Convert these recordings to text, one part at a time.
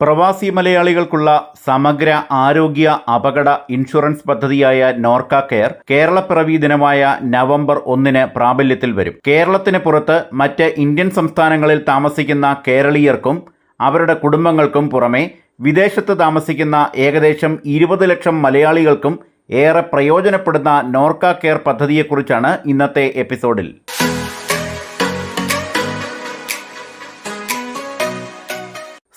പ്രവാസി മലയാളികൾക്കുള്ള സമഗ്ര ആരോഗ്യ അപകട ഇൻഷുറൻസ് പദ്ധതിയായ നോർക്ക കെയർ കേരളപ്പിറവി ദിനമായ നവംബർ ഒന്നിന് പ്രാബല്യത്തിൽ വരും. കേരളത്തിന് പുറത്ത് മറ്റ് ഇന്ത്യൻ സംസ്ഥാനങ്ങളിൽ താമസിക്കുന്ന കേരളീയർക്കും അവരുടെ കുടുംബങ്ങൾക്കും പുറമെ വിദേശത്ത് താമസിക്കുന്ന ഏകദേശം ഇരുപത് ലക്ഷം മലയാളികൾക്കും ഏറെ പ്രയോജനപ്പെടുന്ന നോർക്ക കെയർ പദ്ധതിയെക്കുറിച്ചാണ് ഇന്നത്തെ എപ്പിസോഡിൽ.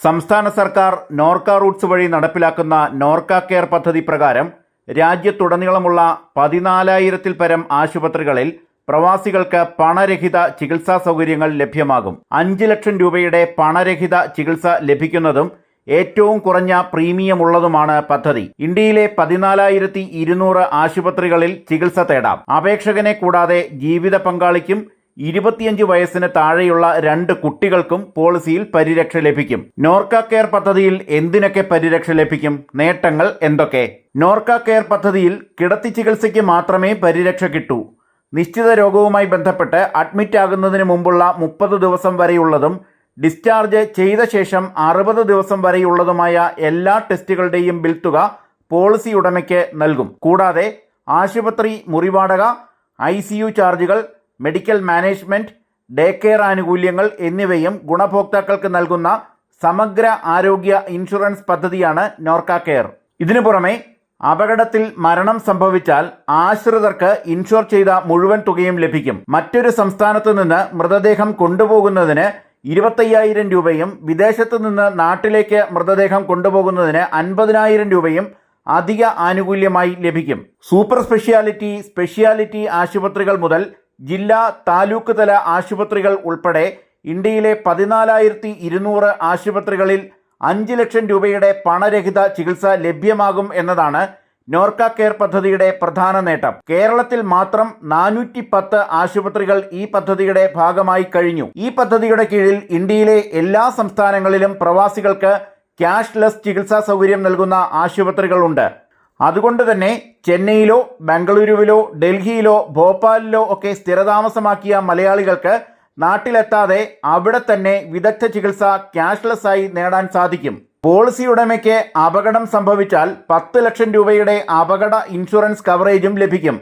സംസ്ഥാന സർക്കാർ നോർക്ക റൂട്ട്സ് വഴി നടപ്പിലാക്കുന്ന നോർക്ക കെയർ പദ്ധതി പ്രകാരം രാജ്യത്തുടനീളമുള്ള പതിനാലായിരത്തിൽ പരം ആശുപത്രികളിൽ പ്രവാസികൾക്ക് പണരഹിത ചികിത്സാ സൗകര്യങ്ങൾ ലഭ്യമാകും. അഞ്ച് ലക്ഷം രൂപയുടെ പണരഹിത ചികിത്സ ലഭിക്കുന്നതും ഏറ്റവും കുറഞ്ഞ പ്രീമിയമുള്ളതുമാണ് പദ്ധതി. ഇന്ത്യയിലെ പതിനാലായിരത്തി ഇരുന്നൂറ് ആശുപത്രികളിൽ ചികിത്സ തേടാം. അപേക്ഷകനെ കൂടാതെ ജീവിത പങ്കാളിക്കും ഇരുപത്തിയഞ്ച് വയസ്സിന് താഴെയുള്ള രണ്ട് കുട്ടികൾക്കും പോളിസിയിൽ പരിരക്ഷ ലഭിക്കും. നോർക്ക കെയർ പദ്ധതിയിൽ എന്തിനൊക്കെ പരിരക്ഷ ലഭിക്കും? നേട്ടങ്ങൾ എന്തൊക്കെ? നോർക്ക കെയർ പദ്ധതിയിൽ കിടത്തി ചികിത്സയ്ക്ക് മാത്രമേ പരിരക്ഷ കിട്ടൂ. നിശ്ചിത രോഗവുമായി ബന്ധപ്പെട്ട് അഡ്മിറ്റ് ആകുന്നതിന് മുമ്പുള്ള മുപ്പത് ദിവസം വരെയുള്ളതും ഡിസ്ചാർജ് ചെയ്ത ശേഷം അറുപത് ദിവസം വരെയുള്ളതുമായ എല്ലാ ടെസ്റ്റുകളുടെയും ബിൽ തുക പോളിസി ഉടമയ്ക്ക് നൽകും. കൂടാതെ ആശുപത്രി മുറിവാടക ഐ ചാർജുകൾ മെഡിക്കൽ മാനേജ്മെന്റ് ഡേ കെയർ ആനുകൂല്യങ്ങൾ എന്നിവയും ഗുണഭോക്താക്കൾക്ക് നൽകുന്ന സമഗ്ര ആരോഗ്യ ഇൻഷുറൻസ് പദ്ധതിയാണ് നോർക്ക കെയർ. ഇതിനു പുറമെ അപകടത്തിൽ മരണം സംഭവിച്ചാൽ ആശ്രിതർക്ക് ഇൻഷുർ ചെയ്ത മുഴുവൻ തുകയും ലഭിക്കും. മറ്റൊരു സംസ്ഥാനത്തു നിന്ന് മൃതദേഹം കൊണ്ടുപോകുന്നതിന് ഇരുപത്തയ്യായിരം രൂപയും വിദേശത്തു നിന്ന് നാട്ടിലേക്ക് മൃതദേഹം കൊണ്ടുപോകുന്നതിന് അൻപതിനായിരം രൂപയും അധിക ആനുകൂല്യമായി ലഭിക്കും. സൂപ്പർ സ്പെഷ്യാലിറ്റി സ്പെഷ്യാലിറ്റി ആശുപത്രികൾ മുതൽ ജില്ലാ താലൂക്ക് തല ആശുപത്രികൾ ഉൾപ്പെടെ ഇന്ത്യയിലെ പതിനാലായിരത്തി ഇരുന്നൂറ് ആശുപത്രികളിൽ അഞ്ച് ലക്ഷം രൂപയുടെ പണരഹിത ചികിത്സ ലഭ്യമാകും എന്നതാണ് നോർക്ക കെയർ പദ്ധതിയുടെ പ്രധാന നേട്ടം. കേരളത്തിൽ മാത്രം നാനൂറ്റി പത്ത് ആശുപത്രികൾ ഈ പദ്ധതിയുടെ ഭാഗമായി കഴിഞ്ഞു. ഈ പദ്ധതിയുടെ കീഴിൽ ഇന്ത്യയിലെ എല്ലാ സംസ്ഥാനങ്ങളിലും പ്രവാസികൾക്ക് ക്യാഷ്ലെസ് ചികിത്സാ സൗകര്യം നൽകുന്ന ആശുപത്രികളുണ്ട്. അതുകൊണ്ട് തന്നെ ചെന്നൈയിലോ ബംഗളൂരുവിലോ ഡൽഹിയിലോ ഭോപ്പാലിലോ ഒക്കെ സ്ഥിരതാമസമാക്കിയ മലയാളികൾക്ക് നാട്ടിലെത്താതെ അവിടെ തന്നെ വിദഗ്ധ ചികിത്സ ക്യാഷ്ലെസ് ആയി നേടാൻ സാധിക്കും. പോളിസി ഉടമയ്ക്ക് അപകടം സംഭവിച്ചാൽ പത്ത് ലക്ഷം രൂപയുടെ അപകട ഇൻഷുറൻസ് കവറേജും ലഭിക്കും.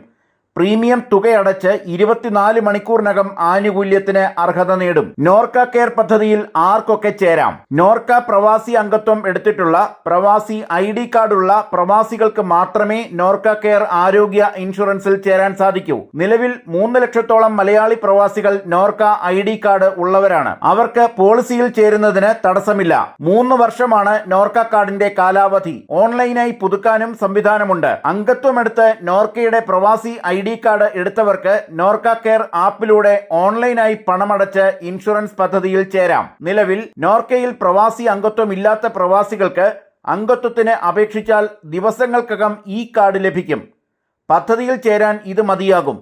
പ്രീമിയം തുകയടച്ച് ഇരുപത്തിനാല് മണിക്കൂറിനകം ആനുകൂല്യത്തിന് അർഹത നേടും. നോർക്ക കെയർ പദ്ധതിയിൽ ആർക്കൊക്കെ ചേരാം? നോർക്ക പ്രവാസി അംഗത്വം എടുത്തിട്ടുള്ള പ്രവാസി ഐ ഡി കാർഡുള്ള പ്രവാസികൾക്ക് മാത്രമേ നോർക്ക കെയർ ആരോഗ്യ ഇൻഷുറൻസിൽ ചേരാൻ സാധിക്കൂ. നിലവിൽ മൂന്ന് ലക്ഷത്തോളം മലയാളി പ്രവാസികൾ നോർക്ക ഐ ഡി കാർഡ് ഉള്ളവരാണ്. അവർക്ക് പോളിസിയിൽ ചേരുന്നതിന് തടസ്സമില്ല. മൂന്ന് വർഷമാണ് നോർക്ക കാർഡിന്റെ കാലാവധി. ഓൺലൈനായി പുതുക്കാനും സംവിധാനമുണ്ട്. അംഗത്വമെടുത്ത് നോർക്കയുടെ പ്രവാസി ഐ ഡി കാർഡ് എടുത്തവർക്ക് നോർക്ക കെയർ ആപ്പിലൂടെ ഓൺലൈനായി പണമടച്ച് ഇൻഷുറൻസ് പദ്ധതിയിൽ ചേരാം. നിലവിൽ നോർക്കയിൽ പ്രവാസി അംഗത്വം ഇല്ലാത്ത പ്രവാസികൾക്ക് അംഗത്വത്തിന് അപേക്ഷിച്ചാൽ ദിവസങ്ങൾക്കകം ഈ കാർഡ് ലഭിക്കും. പദ്ധതിയിൽ ചേരാൻ ഇത് മതിയാകും.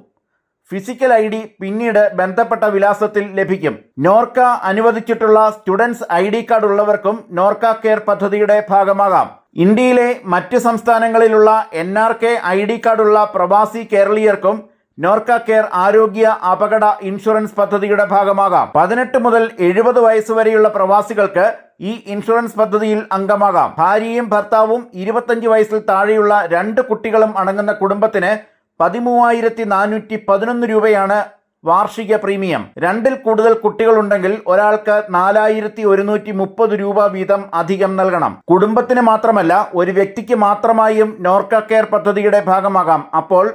ഫിസിക്കൽ ഐ ഡി പിന്നീട് ബന്ധപ്പെട്ട വിലാസത്തിൽ ലഭിക്കും. നോർക്ക അനുവദിച്ചിട്ടുള്ള സ്റ്റുഡൻസ് ഐ ഡി കാർഡ് ഉള്ളവർക്കും നോർക്ക കെയർ പദ്ധതിയുടെ ഭാഗമാകാം. ഇന്ത്യയിലെ മറ്റ് സംസ്ഥാനങ്ങളിലുള്ള N R K I D കാർഡുള്ള പ്രവാസി കേരളീയർക്കും നോർക്ക കെയർ ആരോഗ്യ അപകട ഇൻഷുറൻസ് പദ്ധതിയുടെ ഭാഗമാകാം. പതിനെട്ട് മുതൽ എഴുപത് വയസ്സ് വരെയുള്ള പ്രവാസികൾക്ക് ഈ ഇൻഷുറൻസ് പദ്ധതിയിൽ അംഗമാകാം. ഭാര്യയും ഭർത്താവും ഇരുപത്തഞ്ച് വയസ്സിൽ താഴെയുള്ള രണ്ട് കുട്ടികളും അടങ്ങുന്ന കുടുംബത്തിന് പതിമൂവായിരത്തി നാനൂറ്റി പതിനൊന്ന് രൂപയാണ് വാർഷിക പ്രീമിയം. രണ്ടിൽ കൂടുതൽ കുട്ടികളുണ്ടെങ്കിൽ ഒരാൾക്ക് നാലായിരത്തി ഒരുന്നൂറ്റി മുപ്പത് രൂപ വീതം അധികം നൽകണം. കുടുംബത്തിന് മാത്രമല്ല ഒരു വ്യക്തിക്ക് മാത്രമായും നോർക്ക കെയർ പദ്ധതിയുടെ ഭാഗമാകാം. അപ്പോൾ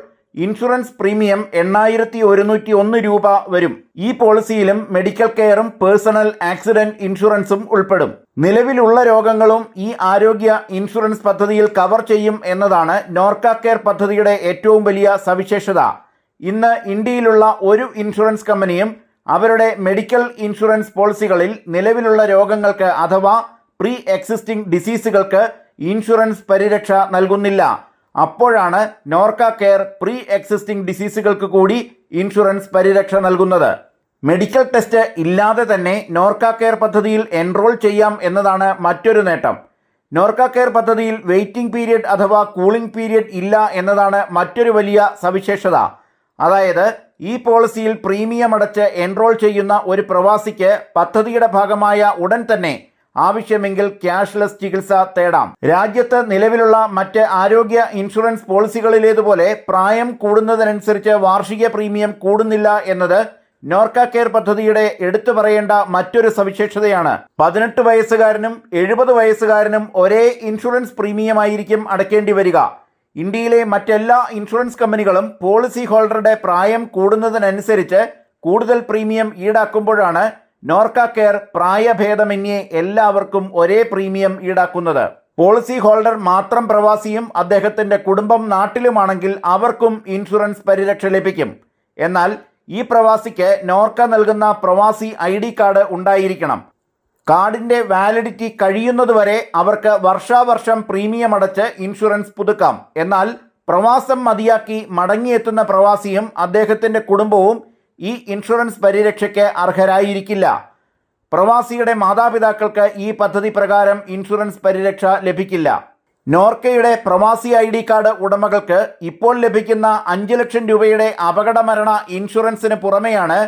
ഇൻഷുറൻസ് പ്രീമിയം എണ്ണായിരത്തി ഒരുന്നൂറ്റി ഒന്ന് രൂപ വരും. ഈ പോളിസിയിലും മെഡിക്കൽ കെയറും പേഴ്സണൽ ആക്സിഡന്റ് ഇൻഷുറൻസും ഉൾപ്പെടും. നിലവിലുള്ള രോഗങ്ങളും ഈ ആരോഗ്യ ഇൻഷുറൻസ് പദ്ധതിയിൽ കവർ ചെയ്യും എന്നതാണ് നോർക്ക കെയർ പദ്ധതിയുടെ ഏറ്റവും വലിയ സവിശേഷത. ഇന്ന് ഇന്ത്യയിലുള്ള ഒരു ഇൻഷുറൻസ് കമ്പനിയും അവരുടെ മെഡിക്കൽ ഇൻഷുറൻസ് പോളിസികളിൽ നിലവിലുള്ള രോഗങ്ങൾക്ക് അഥവാ പ്രീ എക്സിസ്റ്റിംഗ് ഡിസീസുകൾക്ക് ഇൻഷുറൻസ് പരിരക്ഷ നൽകുന്നില്ല. അപ്പോഴാണ് നോർക്ക കെയർ പ്രീ എക്സിസ്റ്റിംഗ് ഡിസീസുകൾക്ക് കൂടി ഇൻഷുറൻസ് പരിരക്ഷ നൽകുന്നത്. മെഡിക്കൽ ടെസ്റ്റ് ഇല്ലാതെ തന്നെ നോർക്ക കെയർ പദ്ധതിയിൽ എൻറോൾ ചെയ്യാം എന്നതാണ് മറ്റൊരു നേട്ടം. നോർക്ക കെയർ പദ്ധതിയിൽ വെയിറ്റിംഗ് പീരിയഡ് അഥവാ കൂളിംഗ് പീരിയഡ് ഇല്ല എന്നതാണ് മറ്റൊരു വലിയ സവിശേഷത. അതായത് ഈ പോളിസിയിൽ പ്രീമിയം അടച്ച് എൻറോൾ ചെയ്യുന്ന ഒരു പ്രവാസിക്ക് പദ്ധതിയുടെ ഭാഗമായ ഉടൻ തന്നെ ആവശ്യമെങ്കിൽ ക്യാഷ്ലെസ് ചികിത്സ തേടാം. രാജ്യത്ത് നിലവിലുള്ള മറ്റ് ആരോഗ്യ ഇൻഷുറൻസ് പോളിസികളിലേതുപോലെ പ്രായം കൂടുന്നതിനനുസരിച്ച് വാർഷിക പ്രീമിയം കൂടുന്നില്ല എന്നത് നോർക്ക കെയർ പദ്ധതിയുടെ എടുത്തു പറയേണ്ട മറ്റൊരു സവിശേഷതയാണ്. പതിനെട്ട് വയസ്സുകാരനും എഴുപത് വയസ്സുകാരനും ഒരേ ഇൻഷുറൻസ് പ്രീമിയമായിരിക്കും അടയ്ക്കേണ്ടി വരിക. ഇന്ത്യയിലെ മറ്റെല്ലാ ഇൻഷുറൻസ് കമ്പനികളും പോളിസി ഹോൾഡറുടെ പ്രായം കൂടുന്നതിനനുസരിച്ച് കൂടുതൽ പ്രീമിയം ഈടാക്കുമ്പോഴാണ് നോർക്ക കെയർ പ്രായഭേദമന്യേ എല്ലാവർക്കും ഒരേ പ്രീമിയം ഈടാക്കുന്നത്. പോളിസി ഹോൾഡർ മാത്രം പ്രവാസിയും അദ്ദേഹത്തിന്റെ കുടുംബം നാട്ടിലുമാണെങ്കിൽ അവർക്കും ഇൻഷുറൻസ് പരിരക്ഷ ലഭിക്കും. എന്നാൽ ഈ പ്രവാസിക്ക് നോർക്ക നൽകുന്ന പ്രവാസി ഐ കാർഡ് ഉണ്ടായിരിക്കണം. കാർഡിന്റെ വാലിഡിറ്റി കഴിയുന്നതുവരെ അവർക്ക് വർഷാവർഷം പ്രീമിയം അടച്ച് ഇൻഷുറൻസ് പുതുക്കാം. എന്നാൽ പ്രവാസം മതിയാക്കി മടങ്ങിയെത്തുന്ന പ്രവാസിയും അദ്ദേഹത്തിന്റെ കുടുംബവും ഈ ഇൻഷുറൻസ് പരിരക്ഷയ്ക്ക് അർഹരായിരിക്കില്ല. പ്രവാസിയുടെ മാതാപിതാക്കൾക്ക് ഈ പദ്ധതി പ്രകാരം ഇൻഷുറൻസ് പരിരക്ഷ ലഭിക്കില്ല. നോർക്കയുടെ പ്രവാസി ഐ ഡി കാർഡ് ഉടമകൾക്ക് ഇപ്പോൾ ലഭിക്കുന്ന അഞ്ച് ലക്ഷം രൂപയുടെ അപകടമരണ ഇൻഷുറൻസിന് പുറമെയാണ്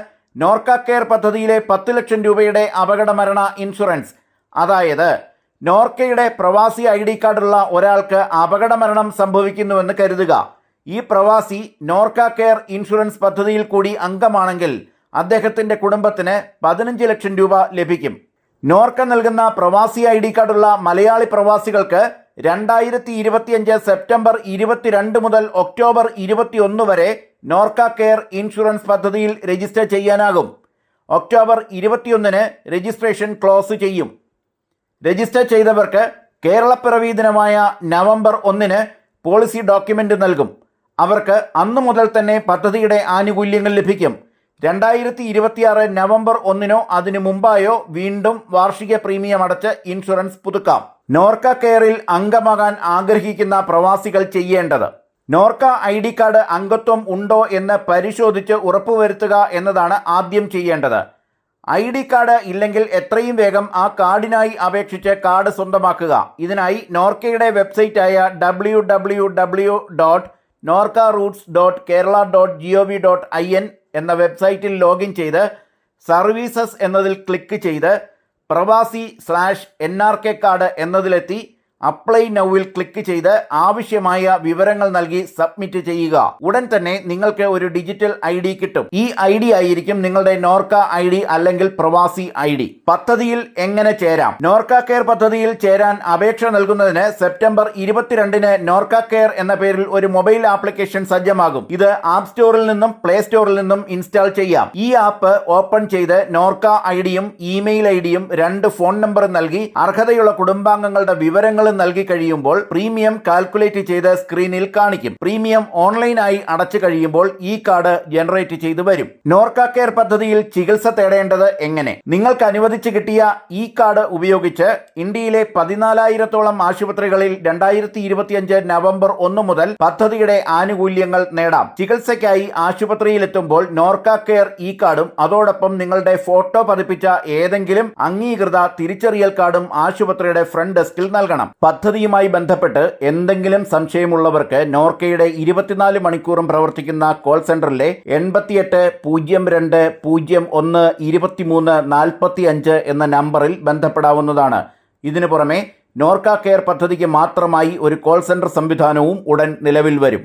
നോർക്ക കെയർ പദ്ധതിയിലെ പത്ത് ലക്ഷം രൂപയുടെ അപകടമരണ ഇൻഷുറൻസ്. അതായത് നോർക്കയുടെ പ്രവാസി ഐ ഡി കാർഡുള്ള ഒരാൾക്ക് അപകട മരണം സംഭവിക്കുന്നുവെന്ന് കരുതുക. ഈ പ്രവാസി നോർക്ക കെയർ ഇൻഷുറൻസ് പദ്ധതിയിൽ കൂടി അംഗമാണെങ്കിൽ അദ്ദേഹത്തിന്റെ കുടുംബത്തിന് പതിനഞ്ച് ലക്ഷം രൂപ ലഭിക്കും. നോർക്ക നൽകുന്ന പ്രവാസി ഐ ഡി കാർഡുള്ള മലയാളി പ്രവാസികൾക്ക് രണ്ടായിരത്തി ഇരുപത്തിയഞ്ച് സെപ്റ്റംബർ ഇരുപത്തിരണ്ട് മുതൽ ഒക്ടോബർ ഇരുപത്തിയൊന്ന് വരെ നോർക്ക കെയർ ഇൻഷുറൻസ് പദ്ധതിയിൽ രജിസ്റ്റർ ചെയ്യാനാകും. ഒക്ടോബർ ഇരുപത്തിയൊന്നിന് രജിസ്ട്രേഷൻ ക്ലോസ് ചെയ്യും. രജിസ്റ്റർ ചെയ്തവർക്ക് കേരളപ്പിറവി ദിനമായ നവംബർ ഒന്നിന് പോളിസി ഡോക്യുമെന്റ് നൽകും. അവർക്ക് അന്നു മുതൽ തന്നെ പദ്ധതിയുടെ ആനുകൂല്യങ്ങൾ ലഭിക്കും. രണ്ടായിരത്തി ഇരുപത്തിയാറ് നവംബർ ഒന്നിനോ അതിനു മുമ്പായോ വീണ്ടും വാർഷിക പ്രീമിയം അടച്ച് ഇൻഷുറൻസ് പുതുക്കാം. നോർക്ക കെയറിൽ അംഗമാകാൻ ആഗ്രഹിക്കുന്ന പ്രവാസികൾ ചെയ്യേണ്ടത് നോർക്ക ഐ ഡി കാർഡ് അംഗത്വം ഉണ്ടോ എന്ന് പരിശോധിച്ച് ഉറപ്പുവരുത്തുക എന്നതാണ് ആദ്യം ചെയ്യേണ്ടത്. ഐ ഡി കാർഡ് ഇല്ലെങ്കിൽ എത്രയും വേഗം ആ കാർഡിനായി അപേക്ഷിച്ച് കാർഡ് സ്വന്തമാക്കുക. ഇതിനായി നോർക്കയുടെ വെബ്സൈറ്റായ W W W dot Norka Roots dot Kerala dot G O V dot I N എന്ന വെബ്സൈറ്റിൽ ലോഗിൻ ചെയ്ത് സർവീസസ് എന്നതിൽ ക്ലിക്ക് ചെയ്ത് പ്രവാസി slash N R K card എന്നതിലെത്തി. Apply നൗവിൽ ക്ലിക്ക് ചെയ്ത് ആവശ്യമായ വിവരങ്ങൾ നൽകി സബ്മിറ്റ് ചെയ്യുക. ഉടൻ തന്നെ നിങ്ങൾക്ക് ഒരു ഡിജിറ്റൽ ഐ ഡി കിട്ടും. ഈ ഐ ഡി ആയിരിക്കും നിങ്ങളുടെ നോർക്ക ഐ ഡി അല്ലെങ്കിൽ പ്രവാസി ഐ ഡി. പദ്ധതിയിൽ എങ്ങനെ ചേരാം? നോർക്ക കെയർ പദ്ധതിയിൽ ചേരാൻ അപേക്ഷ നൽകുന്നതിന് സെപ്റ്റംബർ ഇരുപത്തിരണ്ടിന് നോർക്ക കെയർ എന്ന പേരിൽ ഒരു മൊബൈൽ ആപ്ലിക്കേഷൻ സജ്ജമാകും. ഇത് ആപ്പ് സ്റ്റോറിൽ നിന്നും പ്ലേ സ്റ്റോറിൽ നിന്നും ഇൻസ്റ്റാൾ ചെയ്യാം. ഈ ആപ്പ് ഓപ്പൺ ചെയ്ത് നോർക്ക ഐ ഡിയും ഇമെയിൽ ഐ ഡിയും രണ്ട് ഫോൺ നമ്പറും നൽകി അർഹതയുള്ള കുടുംബാംഗങ്ങളുടെ വിവരങ്ങൾ നൽകി കഴിയുമ്പോൾ പ്രീമിയം കാൽക്കുലേറ്റ് ചെയ്ത് സ്ക്രീനിൽ കാണിക്കും. പ്രീമിയം ഓൺലൈനായി അടച്ചു കഴിയുമ്പോൾ ഈ കാർഡ് ജനറേറ്റ് ചെയ്തു വരും. നോർക്ക കെയർ പദ്ധതിയിൽ ചികിത്സ തേടേണ്ടത് എങ്ങനെ? നിങ്ങൾക്ക് അനുവദിച്ചു കിട്ടിയ ഈ കാർഡ് ഉപയോഗിച്ച് ഇന്ത്യയിലെ പതിനാലായിരത്തോളം ആശുപത്രികളിൽ രണ്ടായിരത്തി ഇരുപത്തിയഞ്ച് നവംബർ ഒന്ന് മുതൽ പദ്ധതിയുടെ ആനുകൂല്യങ്ങൾ നേടാം. ചികിത്സയ്ക്കായി ആശുപത്രിയിലെത്തുമ്പോൾ നോർക്ക കെയർ ഈ കാർഡും അതോടൊപ്പം നിങ്ങളുടെ ഫോട്ടോ പതിപ്പിച്ച ഏതെങ്കിലും അംഗീകൃത തിരിച്ചറിയൽ കാർഡും ആശുപത്രിയുടെ ഫ്രണ്ട് ഡെസ്കിൽ നൽകണം. പദ്ധതിയുമായി ബന്ധപ്പെട്ട് എന്തെങ്കിലും സംശയമുള്ളവർക്ക് നോർക്കയുടെ ഇരുപത്തിനാല് മണിക്കൂറും പ്രവർത്തിക്കുന്ന കോൾ സെന്ററിലെ എൺപത്തിയെട്ട് പൂജ്യം രണ്ട് പൂജ്യം ഒന്ന് ഇരുപത്തിമൂന്ന് നാൽപ്പത്തി അഞ്ച് എന്ന നമ്പറിൽ ബന്ധപ്പെടാവുന്നതാണ്. ഇതിനു പുറമെ നോർക്ക കെയർ പദ്ധതിക്ക് മാത്രമായി ഒരു കോൾ സെന്റർ സംവിധാനവും ഉടൻ നിലവിൽ വരും.